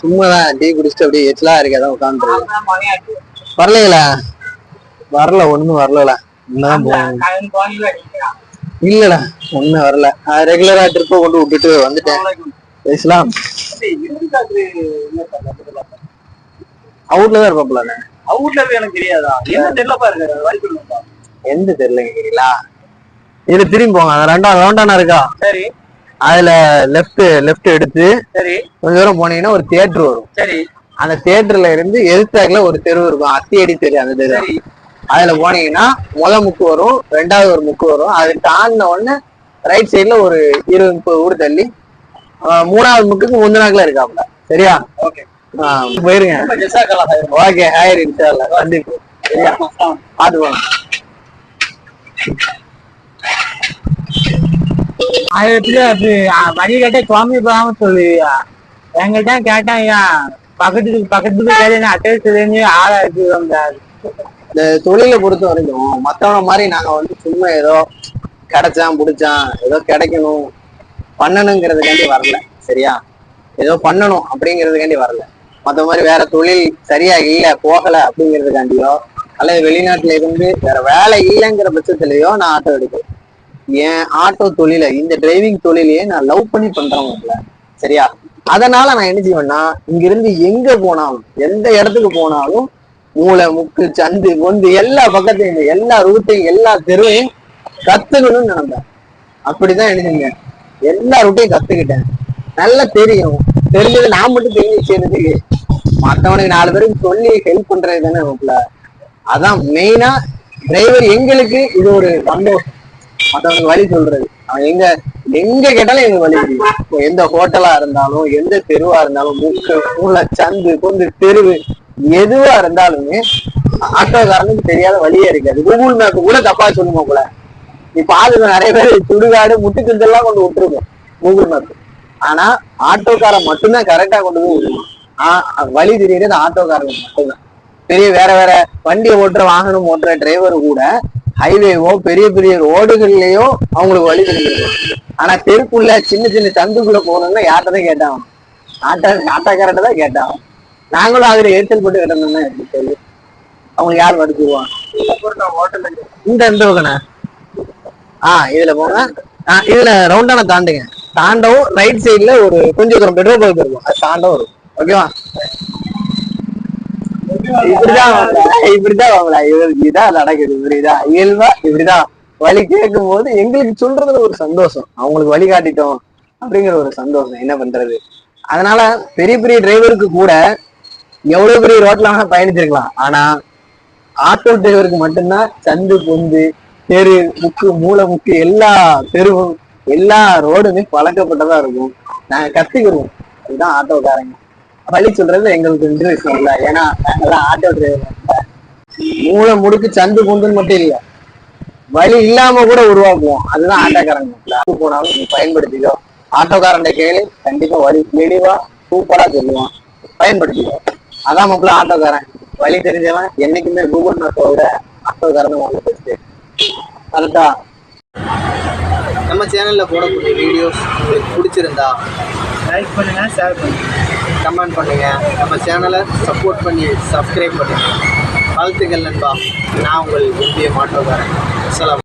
சும்மாதான் டீ குடிச்சிட்டு அப்படியே எச்சலா இருக்கு. அதான் உட்காந்து வரலைங்களா? வரல ஒண்ணும் வரலடா. போகணும் இல்லடா ஒண்ணும் வரல. ரெகுலரா ட்ரிப்பை கொண்டு விட்டுட்டு வந்துட்டேன். இஸ்லாம் அவுட்ல தான் இருப்பாப்ல அவுட்ல எனக்கு தெரியாதா? என்ன தெரியல பாருங்க எந்த தெரியலங்க கேக்குறீங்களா? இது திரும்பி போங்க. ரெண்டாம் ரவுண்டானா இருக்கா? சரி. அதுல லெஃப்ட் லெஃப்ட் எடுத்து சரி. கொஞ்ச தூரம் போனீங்கன்னா ஒரு தியேட்டர் வரும். சரி. அந்த தியேட்டர்ல இருந்து எதிர்த்தாக்குல ஒரு தெரு இருக்கும். அத்தியடி தெரு அந்த தெரு. அதுல போனீங்கன்னா முத முக்கு வரும் ரெண்டாவது ஒரு முக்கு வரும். அது தாண்டின உடனே ரைட் சைடுல ஒரு இருபது முப்பது ஊர் தள்ளி மூணாவது முக்குக்கு முந்தினாக்குல இருக்காப்ல சரியா? ஓகே. போயிருங்க. ஓகே ஹாயர் இன்ஷால்லா கண்டிப்பா சரியா? பாத்து போலாம் ஆயிரத்துல அது வழி கேட்ட சுவாமி போகாம சொல்லுவியா? என்கிட்ட கேட்டான் ஐயா பக்கத்துக்கு பக்கத்துக்கு கேட்டு அட்ரஸ் தெரிஞ்சு ஆளா இருக்கு இந்த தொழிலை பொறுத்த வரைக்கும் மத்தவங்க மாதிரி நாங்க வந்து சும்மா ஏதோ கிடைச்சான் புடிச்சான் ஏதோ கிடைக்கணும் பண்ணணுங்கிறதுக்காண்டி வரல சரியா? ஏதோ பண்ணணும் அப்படிங்கிறதுக்காண்டி வரல. மத்த மாதிரி வேற தொழில் சரியா இல்ல போகல அப்படிங்கிறதுக்காண்டியோ அல்லது வெளிநாட்டுல இருந்து வேற வேலை இல்லைங்கிற பட்சத்திலயோ நான் ஆட்டோ எடுப்பேன். என் ஆட்டோ தொழிலை இந்த டிரைவிங் தொழிலையே நான் லவ் பண்ணி பண்றவங்க சரியா? அதனால நான் என்ன செய்வேன்னா இங்க இருந்து எங்க போனாலும் எந்த இடத்துக்கு போனாலும் மூளை முக்கு சந்து கொண்டு எல்லா பக்கத்தையும் எல்லா ரூட்டையும் எல்லா தெருவையும் கத்துக்கணும்னு நினைப்பேன் அப்படிதான் எழுதுங்க எல்லா ரூட்டையும் கத்துக்கிட்டேன். நல்லா தெரியும். தெரிஞ்சது நான் மட்டும் தெரிஞ்சு செய்யறதுக்கு. மற்றவனுக்கு நாலு பேருக்கு சொல்லி ஹெல்ப் பண்றது தானே நமக்குல அதான் மெயினா டிரைவர் எங்களுக்கு இது ஒரு சந்தோஷம். மத்தவனுக்கு வழி சொல்றது. அவன் எங்க எங்க கேட்டாலும் எங்க வழி தெரியும். இப்போ எந்த ஹோட்டலா இருந்தாலும் எந்த தெருவா இருந்தாலும் முக்கு மூளை சந்து பொந்து தெருவு எதுவா இருந்தாலுமே ஆட்டோக்காரனுக்கு தெரியாத வழியே இருக்காது. கூகுள் மேப் கூட தப்பா சொல்லுமா போல. இப்ப ஆளுங்க நிறைய பேர் சுடுகாடு முட்டுக்கெல்லாம் கொண்டு விட்டுருக்கோம் கூகுள் மேப் ஆனா ஆட்டோக்காரன் மட்டும்தான் கரெக்டா கொண்டு போய் விடுவான் ஆஹ் வழி தெரியுறது ஆட்டோக்காரனுக்கு மட்டும்தான். பெரிய வேற வேற வண்டியை ஓட்டுற வாகனம் ஓட்டுற டிரைவர் கூட ஹைவேவோ பெரிய பெரிய ரோடுகள்லயோ அவங்களுக்கு வழி கிடைக்கும் ஆனா தெருக்குள்ள சின்ன சின்ன சந்துக்குள்ள போகணும்னா யார்கிட்ட தான் கேட்டான் ஆட்டோ ஆட்டோக்காரன் தான் கேட்டான் நாங்களும் அதுல எரிச்சல் போட்டு கிடந்தோம்னா எப்படி சொல்லி அவங்களுக்கு யார் வடிச்சுருவான் இந்த இந்த பக்கண்ணா ஆ இதுல போனா ஆ இதுல ரவுண்டான தாண்டுங்க. தாண்டவும் ரைட் சைடுல ஒரு கொஞ்சம் தூரம் பெட்ரோல் பங்க் இருக்கும் அது தாண்டவும் இருக்கும் ஓகேவா? இப்படிதான் இப்படிதான் வாங்கலாம் இவருக்கு இதான் நடக்குது புரியுதா இயல்பா இப்படிதான். வழி கேட்கும் போது எங்களுக்கு சொல்றதுல ஒரு சந்தோஷம். அவங்களுக்கு வழி காட்டிட்டோம் அப்படிங்கிற ஒரு சந்தோஷம். என்ன பண்றது? அதனால பெரிய பெரிய டிரைவருக்கு கூட எவ்வளவு பெரிய ரோட்ல வேணா பயணிச்சிருக்கலாம். ஆனா ஆட்டோ டிரைவருக்கு மட்டும்தான் சந்து பொந்து தெரு முக்கு மூளை முக்கு எல்லா தெருவும் எல்லா ரோடுமே பழக்கப்பட்டதா இருக்கும். நாங்க கத்துக்கிறோம் அதுதான் ஆட்டோக்காரங்க வழி சொல்றது எங்களுக்கு இன்ட்ரெஸ்ட் இல்ல. ஏன்னா நாங்கெல்லாம் ஆட்டோ டிரைவர் மூளை முடுக்கு சந்து குண்டுன்னு மட்டும் இல்ல. வழி இல்லாம கூட உருவாக்குவோம். அதுதான் ஆட்டோக்காரங்க. யாரு போனாலும் நீ பயன்படுத்திக்கோ. ஆட்டோக்காரன் கேளு. கண்டிப்பா வழி தெளிவா சூப்பரா சொல்லுவான். பயன்படுத்திக்கோ. அதான் மக்கள் ஆட்டோக்காரன். வழி தெரிஞ்சவன். என்னைக்குமே கூகுள் மேப்பை விட ஆட்டோக்காரன் வாங்க பெஸ்ட் கரெக்டா? நம்ம சேனல்ல போடக்கூடிய வீடியோஸ் உங்களுக்கு பிடிச்சிருந்தா லைக் பண்ணுங்க ஷேர் பண்ணுங்க. கமெண்ட் பண்ணுங்கள் நம்ம சேனலை சப்போர்ட் பண்ணி சப்ஸ்கிரைப் பண்ணுங்கள் வாழ்த்துக்கள் நண்பா. நான் உங்கள் இந்திய மாட்டோக்காரன் சலாம்